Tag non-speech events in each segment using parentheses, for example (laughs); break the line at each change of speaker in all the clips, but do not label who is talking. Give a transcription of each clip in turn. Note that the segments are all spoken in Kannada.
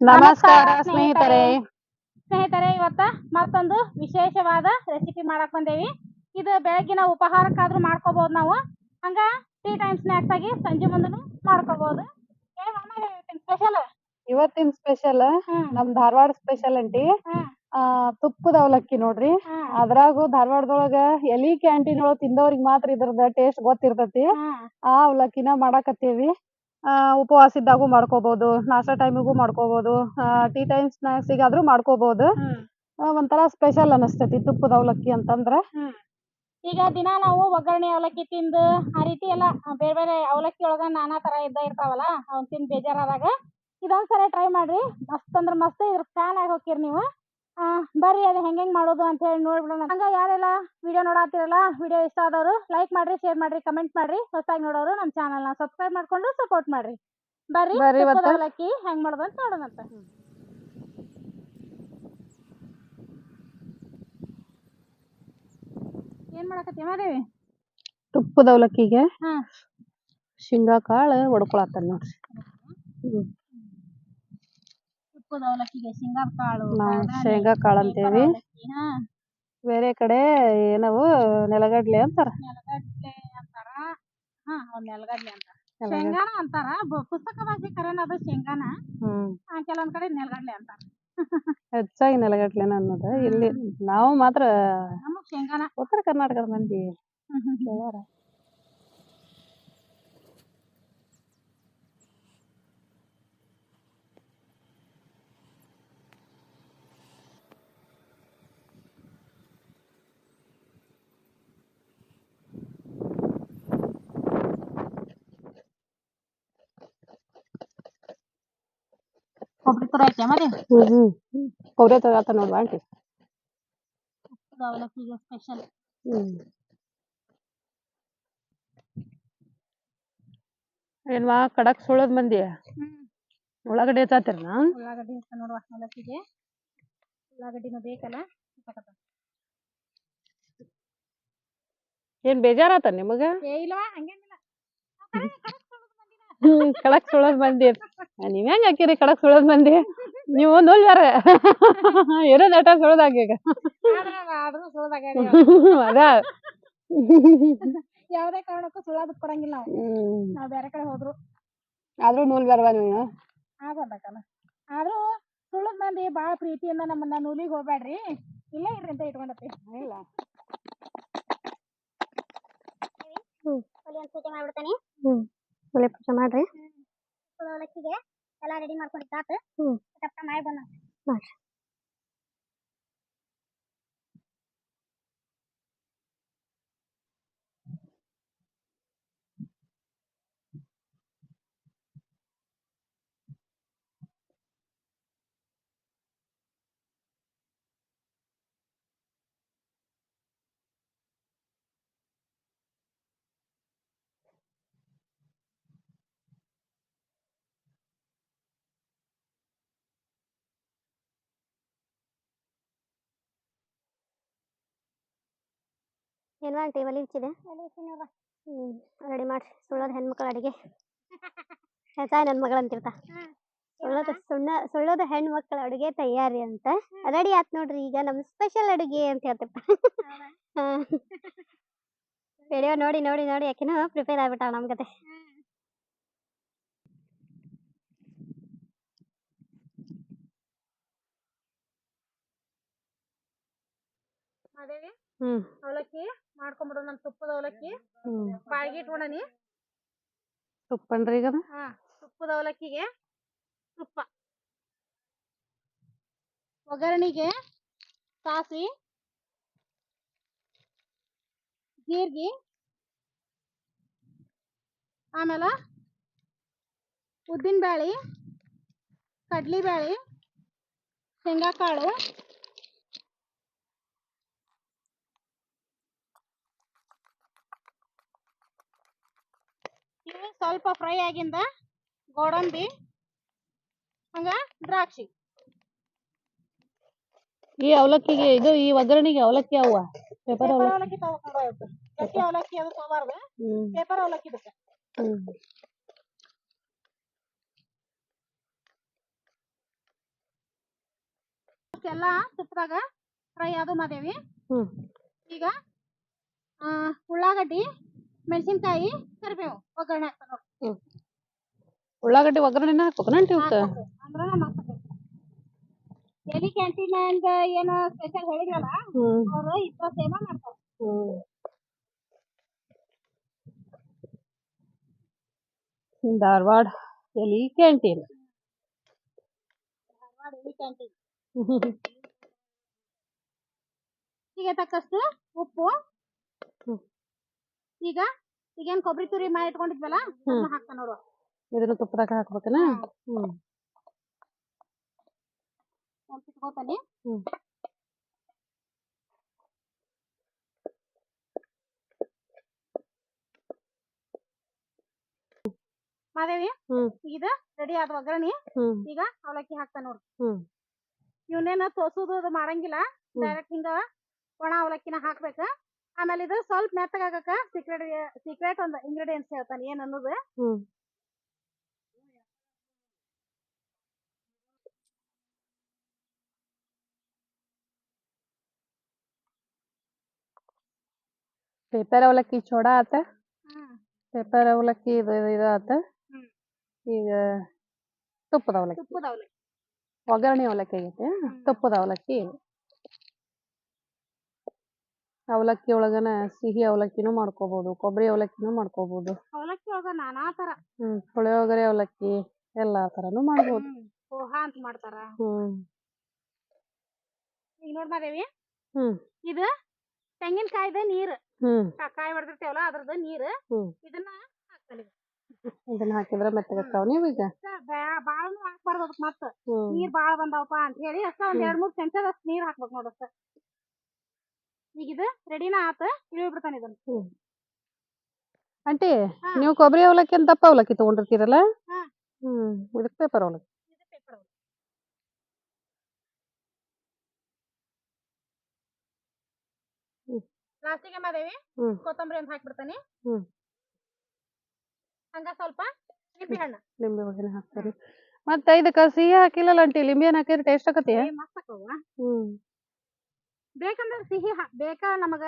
ನಮಸ್ಕಾರ ಸ್ನೇಹಿತರೆ.
ಸ್ನೇಹಿತರೆ. ಇವತ್ತ ಮತ್ತೊಂದು ವಿಶೇಷವಾದ ರೆಸಿಪಿ ಮಾಡಕ್ ಬಂದೇವಿ. ಇದು ಬೆಳಗಿನ ಉಪಹಾರಕ್ಕಾದ್ರೂ ಮಾಡ್ಕೋಬಹುದು ನಾವು. ಹಂಗ ಟೀ ಟೈಮ್ ಸ್ನಾಕ್ಸ್ ಆಗಿ ಸಂಜೆ ಮುಂದನು ಮಾಡ್ಕೋಬಹುದು ಸ್ಪೆಷಲ್
ಇವತ್ತಿನ ಸ್ಪೆಷಲ್ ನಮ್ ಧಾರವಾಡ ಸ್ಪೆಷಲ್ ಅಂಟಿ. ಆ ತುಪ್ಪದ ಅವಲಕ್ಕಿ ನೋಡ್ರಿ. ಅದ್ರಾಗು ಧಾರವಾಡದೊಳಗ ಎಲಿ ಕ್ಯಾಂಟೀನ್ ಒಳಗ ತಿಂದವ್ರಿಗೆ ಮಾತ್ರ ಇದ್ರದ ಟೇಸ್ಟ್ ಗೊತ್ತಿರ್ತತಿ. ಆ ಅವಲಕ್ಕಿನ ಮಾಡಾಕತ್ತೀವಿ. ಉಪವಾಸ ಇದ್ದಾಗೂ ಮಾಡ್ಕೋಬಹುದು ನಾಷ್ಟಾ ಟೈಮಿಗೂ ಮಾಡ್ಕೋಬಹುದು ಟೀ ಟೈಮ್ ಸ್ನಾಕ್ಸಿಗಾದ್ರೂ ಮಾಡ್ಕೋಬಹುದು
ಹ್ಮ್.
ಆ, ಒಂಥರ ಸ್ಪೆಷಲ್ ಅನಸ್ತೈತಿ ತುಪ್ಪದ ಅವಲಕ್ಕಿ ಅಂತಂದ್ರ.
ಈಗ ದಿನ ನಾವು ಒಗ್ಗರಣೆ ಅವಲಕ್ಕಿ ತಿಂದು ಆ ರೀತಿ ಎಲ್ಲ ಬೇರೆ ಬೇರೆ ಅವಲಕ್ಕಿ ಒಳಗ ನಾನಾ ತರ ಇದ್ದ ಇರ್ತಾವಲ್ಲ ಅವ್ನ್ ತಿಂದು ಬೇಜಾರಾದಾಗ ಇದೊಂದ್ಸರಿ ಟ್ರೈ ಮಾಡ್ರಿ. ಮಸ್ತ್ ಅಂದ್ರ ಮಸ್ತ್ ಇದ್ರ ಫ್ಯಾನ್ ಆಗಿ ಹೋಗ್ತೀರಿ ನೀವು. ಬರ್ರಿ ಅದು ಹೆಂಗೆ ಹೆಂಗ್ ಮಾಡೋದು ಅಂತ ಹೇಳಿ ನೋಡ್ಬಿಡೋಣ. ಹಂಗೆ ಯಾರೆಲ್ಲ ವಿಡಿಯೋ ನೋಡಾತಿರಲ್ಲ ವಿಡಿಯೋ ಇಷ್ಟ ಆದವರು ಲೈಕ್ ಮಾಡ್ರಿ ಶೇರ್ ಮಾಡ್ರಿ ಕಮೆಂಟ್ ಮಾಡ್ರಿ. ಹೊಸದಾಗಿ ನೋಡೋರು ನಮ್ಮ ಚಾನಲ್ನ ಸಬ್ಸ್ಕ್ರೈಬ್ ಮಾಡ್ಕೊಂಡು ಸಪೋರ್ಟ್ ಮಾಡ್ರಿ. ಬರ್ರಿ. ಅವಲಕ್ಕಿ ಹೆಂಗೆ ಮಾಡೋದು ಅಂತ ನೋಡೋಣಂತ ಏನ್ ಮಾಡಕತ್ತಿ ಮಾದೇವಿ?
ತುಪ್ಪದ ಅವಲಕ್ಕಿಗೆ ಶೇಂಗಾ ಕಾಳು ಹೊಡ್ಕೊಳತ್ತಾನ ನೋಡ್ರಿ ಹ್ಮ್.
ತುಪ್ಪದ ಅವಲಕ್ಕಿಗೆ ಶೇಂಗಾದ ಕಾಳು
ನಾವ್ ಶೇಂಗಾ ಕಾಳು ಅಂತೀವಿ. ಬೇರೆ ಕಡೆ ಏನವು? ನೆಲಗಡ್ಲೆ ಅಂತಾರ?
ನೆಲಗಡ್ಲೆ ಅಂತಾರ? ಹಾ ನೆಲಗಡ್ಲೆ ಅಂತಾರ.
ನೆಲಗಡ್ಲೆ.
ಶೇಂಗಾನ ಅಂತಾರ? ಪುಸ್ತಕ ಭಾಷೆ ಕರೆನ ಅದು ಶೇಂಗಾನ? ಕೆಲವೊಂದ್ ಕಡೆ ನೆಲಗಡ್ಲೆ ಅಂತಾರ.
ಹೆಚ್ಚಾಗಿ ನೆಲಗಟ್ಲೆನ ಅನ್ನೋದು. ಇಲ್ಲಿ ನಾವು ಮಾತ್ರ ಉತ್ತರ ಕರ್ನಾಟಕದ ಮಂದಿ ಹೇಳ್ಯಾರ.
ಕೊಬ್ಬರಿ ತುರ ಐತೆ ಮರಿ
ಹ್ಮ್ ಹ್ಮ್ ಕೊಬ್ಬರಿ ತಗೋತ ನೋಡ್ವಾ ಆಂಟಿ
ತುಪ್ಪದ ಅವಲಕ್ಕಿಗೆ ಸ್ಪೆಷಲ್
ಹ್ಮ್ ಏನ್ವಾ ಕಡಕ್ ಸುಳದ್ ಮಂದಿ
ಹ್ಮ್
ಉಳ್ಳಾಗಡ್ಡಿ ಹೆಚ್ಚಾತಿರ್ನ
ಉಳ್ಳಾಗಡ್ಡಿ ಇರ್ತ ನೋಡುವ ಅವಲಕ್ಕಿಗೆ ಉಳ್ಳಾಗಡ್ಡಿನೂ ಬೇಕಲ್ಲ ಸಾಕತ್ತ.
ಏನ್ ಬೇಜಾರಾತ ನಿಮಗ
ಏ ಇಲ್ವಾ ಹಂಗೇನಿಲ್ಲ ನಾವ್ ಕರೆ- ಕರೆಕ್ಟ್ ಸುಳ್ಳದ್ ಮಂದಿನ.
ಹ್ಮ್ ಕಡಕ್ ಸುಳದ್ ಮಂದಿ ನೀವ್ ಹೆಂಗ್ ಹಾಕಿರಿ ಕಡಕ್ ಸುಳದ್ ಮಂದಿ ನೀವು ನುಲ್ಯಾರ ಏನೋ ನಟ ಸುಳದಾಗೀಗ
ಈಗ. ಆದ್ರೂ ಸುಳ್ಳದಾಗ
ಅದ.
ಯಾವ್ದೇ ಕಾರಣಕ್ಕೂ ಸುಳಾದ ಕೊಡಂಗಿಲ್ಲ ನಾವು ಬೇರೆ ಕಡೆ ಹೋದ್ರು.
ಆದ್ರೂ ನೂಲ್ ಬರ್ವಾ ನೀವು?
ಆಗಬೇಕಲ್ಲ ಆದ್ರೂ ಸುಳ್ಳದ್ ಮಂದಿ ಬಾಳ ಪ್ರೀತಿಯಿಂದ ನಮ್ಮನ್ನ ನೂಲಿಗೆ ಹೋಗ್ಬೇಡ್ರಿ ಇಲ್ಲ ಇರ್ರಿ ಅಂತ ಇಟ್ಕೊಂಡತ್ತಿ.
ಇಲ್ಲ.
ಒಲೆ ಒಂದು ಮಾಡ್ಬಿಡ್ತಾನೆ.
ಹ್ಮ್. ಒಳ್ಳೆ ಪೂಜೆ ಮಾಡ್ರಿ.
ಅವಲಕ್ಕಿಗೆ ಎಲ್ಲ ರೆಡಿ ಮಾಡ್ಕೊಂಡಿದ್ದಾತು
ಹ್ಮ್.
ಟಪ್ಪ ಮಾಡಿ ಬಂದ
ಮಾಡ್ರಿ.
ಏನು ಆಂಟಿ ಒಲಿ ಹಚ್ಚಿದೆ ಹ್ಮ್ ರೆಡಿ ಮಾಡ್ರಿ ಸುಳ್ಳೋದು ಹೆಣ್ಮಕ್ಳ ಅಡುಗೆ. (laughs) ಹೆಚ್ಚಾಯ್ ನನ್ನ ಮಗಳು ಅಂತಿರ್ತಾ. ಸುಳ್ಳೋದು ಸುಣ್ಣ ಸುಳ್ಳೋದು ಹೆಣ್ಮಕ್ಳ ಅಡುಗೆ ತಯಾರಿ ಅಂತ. ರೆಡಿ ಆತ್ ನೋಡ್ರಿ ಈಗ ನಮ್ಮ ಸ್ಪೆಷಲ್ ಅಡುಗೆ ಅಂತ ಹೇಳ್ತಿರ್ತಾ. (laughs) ವಿಡಿಯೋ ನೋಡಿ ನೋಡಿ ನೋಡಿ ಯಾಕೆನೋ ಪ್ರಿಪೇರ್ ಆಗ್ಬಿಟ್ಟ ನಮ್ ಕತೆ.
ಅದೇವಿ
ಹ್ಮ್.
ಅವಲಕ್ಕಿ ಮಾಡ್ಕೊಂಡ್ಬಿಡೋಣ ನಮ್ ತುಪ್ಪದ ಅವಲಕ್ಕಿ.
ಹ್ಮ್.
ಬಾಳ್ಗಿ ತುಪ್ಪ
ತುಪ್ಪನ್ರಿ ಈಗ
ಹಾ ತುಪ್ಪದ ಅವಲಕ್ಕಿಗೆ ತುಪ್ಪ. ಒಗ್ಗರಣೆಗೆ ಸಾಸಿ ಜೀರ್ಗಿ ಆಮೇಲೆ ಉದ್ದಿನ ಬ್ಯಾಳಿ ಕಡ್ಲಿ ಬ್ಯಾಳಿ ಶೇಂಗಾಕಾಳು. ಇವು ಸ್ವಲ್ಪ ಫ್ರೈ ಆಗಿಂದ ಗೋಡಂಬಿ ಹಂಗ ದ್ರಾಕ್ಷಿ.
ಈ ಅವಲಕ್ಕಿಗೆ ಇದು ಈ ಒಗ್ಗರಣೆಗೆ ಅವಲಕ್ಕಿ ಅವ್ವ. ಪೇಪರ್
ಪೇಪರ್
ಅವಲಕ್ಕಿ.
ಗಟ್ಟಿ ಅವಲಕ್ಕಿ ಅದು ತಗೋಬಾರ್ದು?
ಹ್ಮ್.
ಪೇಪರ್ ಅವಲಕ್ಕಿ
ಹ್ಮ್.
ಇಷ್ಟೆಲ್ಲ ತುಪ್ಪದಾಗ ಫ್ರೈ ಅದು ಮಾದೇವಿ
ಹ್ಮ್.
ಈಗ ಆ, ಉಳ್ಳಾಗಡ್ಡಿ ಮೆಣಸಿನ್ಕಾಯಿ ಕರಿಬೇವು ಒಗ್ಗರಣೆ ಹಾಕ್ತಾರ.
ಉಳ್ಳಾಗಡ್ಡಿ ಒಗ್ಗರಣೆನ ಹಾಕ್ಬೇಕೇನ ಇವತ್ತ
ಹಾಕ್ಬೇಕು. ಅಂದ್ರ ಮಸ್ತ್ ಆಕೈತಿ. ಎಲಿ ಕ್ಯಾಂಟೀನ್ ಅಂದ ಏನೋ ಸ್ಪೆಷಲ್ ಹೇಳಿದ್ರಲ್ಲ
ಹ್ಮ್
ಅವ್ರು ಇದ್ರ ಮಾಡ್ತಾರೆ ಮಾಡ್ತಾರ
ಹ್ಮ್ ಧಾರವಾಡ ಎಲಿ ಕ್ಯಾಂಟೀನ್
ಧಾರವಾಡ ಎಲಿ ಕ್ಯಾಂಟೀನ್ ಈಗ ತಕ್ಕಷ್ಟು ಉಪ್ಪು. ಈಗ ಈಗೇನ್ ಕೊಬ್ಬರಿ ತುರಿ ಮಾಡಿ ಇಟ್ಕೊಂಡಿದ್ವಲ್ಲ ಅದನ್ನ ಹಾಕ್ತಾ ನೋಡುವ
ಇದನ್ನ ತುಪ್ಪದಾಗ ಹಾಕ್ಬೇಕನ? ಹ್ಮ್.
ಇಟ್ಕೋತಾನೆ
ಹ್ಮ್.
ಮಾದೇವಿ
ಹ್ಮ್.
ಈಗ ರೆಡಿ ಆದ ಒಗ್ಗರಣಿ.
ಹ್ಮ್.
ಈಗ ಅವಲಕ್ಕಿ ಹಾಕ್ತಾನ ನೋಡು.
ಹ್ಮ್.
ಇವನ್ನೇನ ತೋಸುದು ಅದು ಮಾಡಂಗಿಲ್ಲ. ಡೈರೆಕ್ಟ್ ಹಿಂಗ ಒಣ ಅವಲಕ್ಕಿನ ಹಾಕ್ಬೇಕ. ಆಮೇಲೆ ಇದು ಸ್ವಲ್ಪ ಮೆತ್ತಗಾಗಕ ಸೀಕ್ರೆಟ್ ಸೀಕ್ರೆಟ್ ಒಂದು ಇಂಗ್ರೀಡಿಯೆಂಟ್ಸ್ ಹೇಳ್ತಾನೆ. ಏನ್ ಅನ್ನೋದು?
ಹ್ಮ್. ಪೇಪರ್ ಅವಲಕ್ಕಿ ಚೋಡ ಆತ. ಪೇಪರ್ ಅವಲಕ್ಕಿ ಇದು ಇದು ಆತ. ಈಗ ತುಪ್ಪದ ಅವಲಕ್ಕಿ.
ತುಪ್ಪದ ಅವಲಕ್ಕಿ.
ಒಗ್ಗರಣೆ ಅವಲಕ್ಕಿ ಆಗೈತೆ. ತುಪ್ಪದ ಅವಲಕ್ಕಿ. ಅವಲಕ್ಕಿ ಒಳಗನ ಸಿಹಿ ಅವಲಕ್ಕಿನೂ ಮಾಡ್ಕೋಬಹುದು ಕೊಬ್ಬರಿ ಅವಲಕ್ಕಿನೂ ಮಾಡ್ಕೋಬಹುದು
ಅವಲಕ್ಕಿ ಒಳಗ ನಾನಾ ತರ.
ಹ್ಮ್ ಪುಳಿಯೋಗರೆ ಅವಲಕ್ಕಿ ಎಲ್ಲಾ ತರನು ಮಾಡ್ಬೋದು.
ಹ್ಮ್. ಪೋಹ ಅಂತ ಮಾಡ್ತಾರ.
ಹ್ಮ್.
ಈಗ ನೋಡ್ ಮಾದೇವಿ.
ಹ್ಮ್.
ಇದು ತೆಂಗಿನಕಾಯ್ದ ನೀರ್.
ಹ್ಮ್.
ಕಾ- ಕಾಯಿ ಹೊಡೆದಿರ್ತೇವಲ್ಲ ಅದ್ರದ್ದು ನೀರ್.
ಹ್ಮ್.
ಇದನ್ನ
ಇದನ್ನ ಹಾಕಿದ್ರ ಮೆತ್ತಗತ್ತಾವ ನೀವು ಈಗ?
ಬಾಳನು ಹಾಕ್ಬಾರ್ದು ಅದಕ್ ಮತ್ತ.
ಹ್ಮ್.
ನೀರ್ ಬಾಳ ಬಂದಾವಪ್ಪ ಅಂತ ಹೇಳಿ ಅಷ್ಟ ಒಂದ್ ಎರಡ್ ಮೂರ್ ಚಮಚದಷ್ಟು ನೀರ್ ಹಾಕ್ಬೇಕು ನೋಡಷ್ಟ ಈಗ ಇದು ರೆಡಿನ ಆತ ಇಳಿಬಿಡ್ತಾನೆ ಇದನ್ನ.
ಆಂಟಿ
ಹಾ.
ನೀವು ಕೊಬ್ಬರಿ ಅವಲಕ್ಕಿ ಅಂತ ದಪ್ಪ ಅವಲಕ್ಕಿ ತಗೊಂಡಿರ್ತೀರಲ್ಲ?
ಹಾ.
ಹ್ಮ್ ಇದಕ್ಕೆ ಪೇಪರ್ ಅವಲಕ್ಕಿ.
ಇದು paper ಅವಲಕ್ಕಿ.
ಹ್ಮ್.
ಲಾಸ್ಟಿಗೆ ಮಾದೇವಿ
ಹ್ಮ್.
ಕೊತ್ತಂಬರಿ ಅಂತ ಹಾಕ್ಬಿಡ್ತಾನೆ.
ಹ್ಮ್.
ಹಂಗ ಸ್ವಲ್ಪ ನಿಂಬೆ ಹಣ್ಣು.
ಲಿಂಬೆ ಒಳಗನೆ ಹಾಕ್ತಾರೆ. ಮತ್ತೆ ಇದಕ್ಕ ಸಿಹಿ ಹಾಕಿಲ್ಲಲ್ಲ ಆಂಟಿ? ಲಿಂಬೆ ಹಣ್ಣು ಹಾಕಿದ್ರೆ ಟೇಸ್ಟ್ ಆಕತಿ
ಏ ಮಸ್ತ್ ಆಕವ್ವ.
ಹ್ಮ್.
ಬೇಕಂದ್ರ ಸಿಹಿ ಬೇಕಾ ನಮಗ?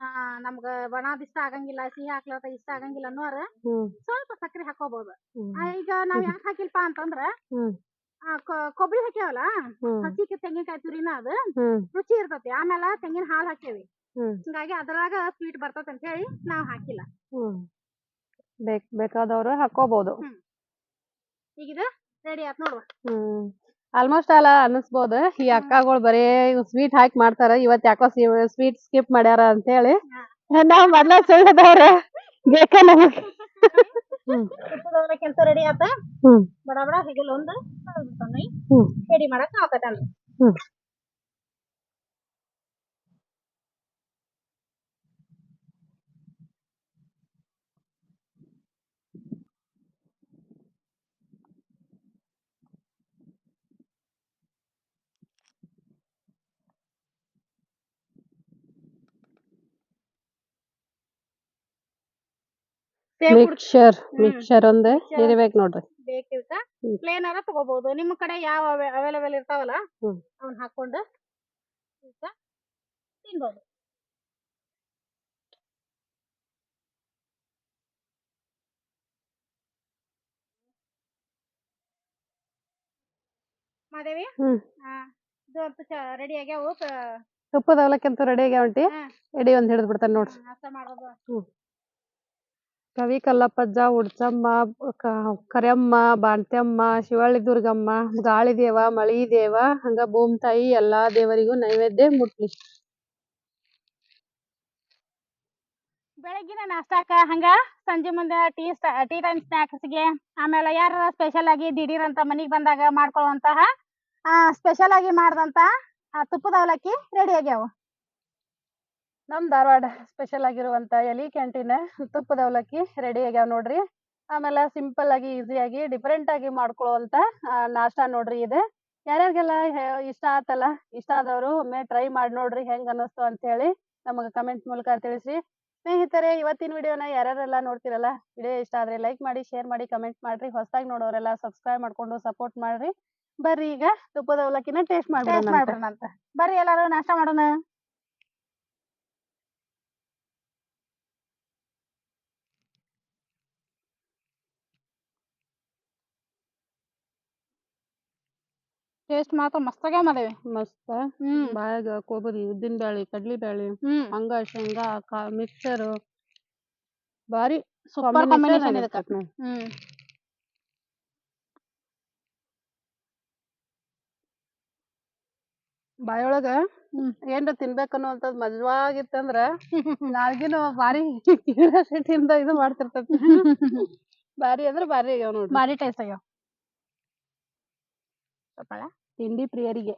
ಆ ನಮ್ಗ ವಣಾದಿಷ್ಟ ಇಷ್ಟ ಆಗಂಗಿಲ್ಲ ಸಿಹಿ ಹಾಕ್ಲತ್ತ ಇಷ್ಟ ಆಗಂಗಿಲ್ಲ ಅನ್ನೋರ
ಹ್ಮ್.
ಸ್ವಲ್ಪ ಸಕ್ಕರೆ ಹಾಕೋಬಹುದು ಆ, ಈಗ ನಾವ್ ಯಾಕೆ ಹಾಕಿಲ್ಪ ಅಂತಂದ್ರ
ಹ್ಮ್.
ಆ, ಕೊ- ಕೊಬ್ಬರಿ ಹಾಕ್ಯಾವಲ್ಲ
ಹ್ಮ್.
ಹಸಿ ತೆಂಗಿನಕಾಯಿ ತುರಿನ ಅದು
ಹ್ಮ್.
ರುಚಿ ಇರ್ತೇತಿ ಆಮೇಲೆ ತೆಂಗಿನ ಹಾಲು ಹಾಕೇವಿ
ಹ್ಮ್.
ಹಿಂಗಾಗಿ ಅದ್ರಾಗ ಸ್ವೀಟ್ ಬರ್ತೈತಿ ಅಂತ ಹೇಳಿ ನಾವ್ ಹಾಕಿಲ್ಲ.
ಹ್ಮ್. ಬೇಕ್ ಬೇಕಾದವ್ರು ಹಾಕೋಬಹುದು
ಈಗ ಇದು ರೆಡಿ ಆತ್ ನೋಡುವ.
ಹ್ಮ್. ಆಲ್ಮೋಸ್ಟ್ ಅಲ್ಲ ಅನ್ನಿಸ್ಬೋದು. ಈ ಅಕ್ಕಗಳು ಬರೀ ಸ್ವೀಟ್ ಹಾಕಿ ಮಾಡ್ತಾರ. ಇವತ್ ಯಾಕೋ ಸ್ವೀಟ್ ಸ್ಕಿಪ್ ಮಾಡ್ಯಾರ ಅಂತ ಹೇಳಿ ನಾವ್ ಮೊದ್ಲ ಸುಳ್ಳದವ್ರ ಬೇಕ ನಮಗ್. ಹ್ಮ್.
ಕೆಲಸ ರೆಡಿ ಆತ?
ಹ್ಮ್.
ಬಡ ಬಡ ಹಿಗಲ್ ಒಂದು
ಹ್ಮ್.
ರೆಡಿ ಮಾಡಕ್ ಆಕತ್ತಲ್ರಿ
ಮಿಕ್ಸರ್ ಮಿಕ್ಸರ್ ಒಂದೇ. ಇರ್ಬೇಕ್ ನೋಡ್ರಿ.
ಬೇಕಿರ್ತ. ಪ್ಲೇನ್ ಅರ ತಗೋಬಹುದು ನಿಮ್ಮ ಕಡೆ ಯಾವ ಅವೈಲೇಬಲ್ ಇರ್ತಾವಲ್ಲ. ಅವನ್ ಹಾಕೊಂಡು ತಿನ್ಬಹುದು ಮಾದೇವಿ? ಇದು ಅಂತ ರೆಡಿ ಆಗ್ಯಾವ.
ತುಪ್ಪದ ಅವಲಕ್ಕಿ ಅಂತೂ ರೆಡಿ ಆಗ್ಯಾವಂಟಿ. ಎಡಿ ಒಂದ್ ಹಿಡಿದ್ ಬಿಡ್ತಾನೆ ನೋಡ್ರಿ.
ನಾಷ್ಟ ಮಾಡೋದು
ಕವಿ ಕಲ್ಲಪ್ಪಜ್ಜ ಉಡ್ಚಮ್ಮ ಕ- ಕರಿಯಮ್ಮ ಬಾಣ್ತ್ಯಮ್ಮ ಶಿವಳ್ಳಿ ದುರ್ಗಮ್ಮ ಗಾಳಿ ದೇವ ಮಳಿ ದೇವ ಹಂಗ ಭೂಮ್ ತಾಯಿ ಎಲ್ಲಾ ದೇವರಿಗೂ ನೈವೇದ್ಯ ಮುಟ್ಲಿ.
ಬೆಳಗ್ಗಿನ ನಾಷ್ಟಾಕ ಹಂಗ ಸಂಜೆ ಮುಂದೆ ಟೀ ಟೀ ಟೈಮ್ ಸ್ನ್ಯಾಕ್ಸ್ಗೆ ಆಮೇಲೆ ಯಾರ ಸ್ಪೆಷಲ್ ಆಗಿ ದಿಢೀರ್ ಅಂತ ಮನೆಗೆ ಬಂದಾಗ ಮಾಡ್ಕೊಳ್ಳುವಂತಹ ಸ್ಪೆಷಲ್ ಆಗಿ ಆ, ತುಪ್ಪದ ಅವಲಕ್ಕಿ ರೆಡಿ ಆಗ್ಯಾವ.
ನಮ್ ಧಾರವಾಡ ಸ್ಪೆಷಲ್ ಆಗಿರುವಂತ ಎಲಿ ಕ್ಯಾಂಟೀನ್ ತುಪ್ಪದ ಅವಲಕ್ಕಿ ರೆಡಿ ಆಗ್ಯಾವ ನೋಡ್ರಿ. ಆಮೇಲೆ ಸಿಂಪಲ್ ಆಗಿ ಈಸಿ ಆಗಿ ಡಿಫರೆಂಟ್ ಆಗಿ ಮಾಡ್ಕೊಳ್ಳುವಂತ ಆ, ನಾಷ್ಟಾ ನೋಡ್ರಿ ಇದೆ. ಯಾರ್ಯಾರಿಗೆಲ್ಲ ಇಷ್ಟ ಆತಲ್ಲ ಇಷ್ಟ ಆದವರು ಒಮ್ಮೆ ಟ್ರೈ ಮಾಡಿ ನೋಡ್ರಿ ಹೆಂಗ್ ಅನ್ನಿಸ್ತು ಅಂತ ಹೇಳಿ ನಮಗೆ ಕಮೆಂಟ್ ಮೂಲಕ ತಿಳಿಸಿ ಸ್ನೇಹಿತರೆ ಇವತ್ತಿನ ವಿಡಿಯೋನ ಯಾರ್ಯಾರೆಲ್ಲ ನೋಡ್ತಿರಲ್ಲ ವಿಡಿಯೋ ಇಷ್ಟ ಆದ್ರೆ ಲೈಕ್ ಮಾಡಿ ಶೇರ್ ಮಾಡಿ ಕಮೆಂಟ್ ಮಾಡ್ರಿ. ಹೊಸದಾಗಿ ನೋಡೋರೆಲ್ಲ ಸಬ್ಸ್ಕ್ರೈಬ್ ಮಾಡ್ಕೊಂಡು ಸಪೋರ್ಟ್ ಮಾಡ್ರಿ. ಬರ್ರಿ ಈಗ ತುಪ್ಪದ ಅವಲಕ್ಕಿನ ಟೇಸ್ಟ್ ಮಾಡ್ಬಿಡೋಣ
ಬರ್ರಿ ಎಲ್ಲಾರು ನಾಷ್ಟ ಮಾಡೋಣ. ಟೇಸ್ಟ್ ಮಾತ್ರ ಮಸ್ತಾಗೆ ಮಾಡೇವಿ.
ಮಸ್ತ್.
ಹ್ಮ್.
ಬಾಯಾಗ ಕೊಬ್ಬರಿ ಉದ್ದಿನ ಬ್ಯಾಳಿ ಕಡ್ಲಿ ಬ್ಯಾಳಿ
ಹ್ಮ್.
ಹಂಗ ಶೇಂಗಾ ಕಾ ಮಿಕ್ಸರ್ ಬಾರಿ
ಸೂಪರ್ ಕಾಂಬಿನೇಷನ್ ಇದಕ್ಕ.
ನೋಡ್.
ಹ್ಮ್.
ಬಾಯೊಳಗ
ಹ್ಮ್.
ಏನ್ರ ತಿನ್ಬೇಕು ಅನ್ನುವಂಥದ್ದು ಮಜವಾಗಿತ್ತಂದ್ರ ನಾಳಿಗಿನ ಬಾರಿ ಕ್ಯೂರಿಯಾಸಿಟಿಯಿಂದ ಇದು ಮಾಡ್ತಿರ್ತೈತಿ. (laughs) ಬಾರಿ ಅಂದ್ರ ಬಾರಿ ಆಗ್ಯಾವ ನೋಡ್ರಿ.
ಬಾರಿ ಟೇಸ್ಟ್ ಆಗ್ಯಾವ.
ತಿಂಡಿ ಪ್ರಿಯರಿಗೆ.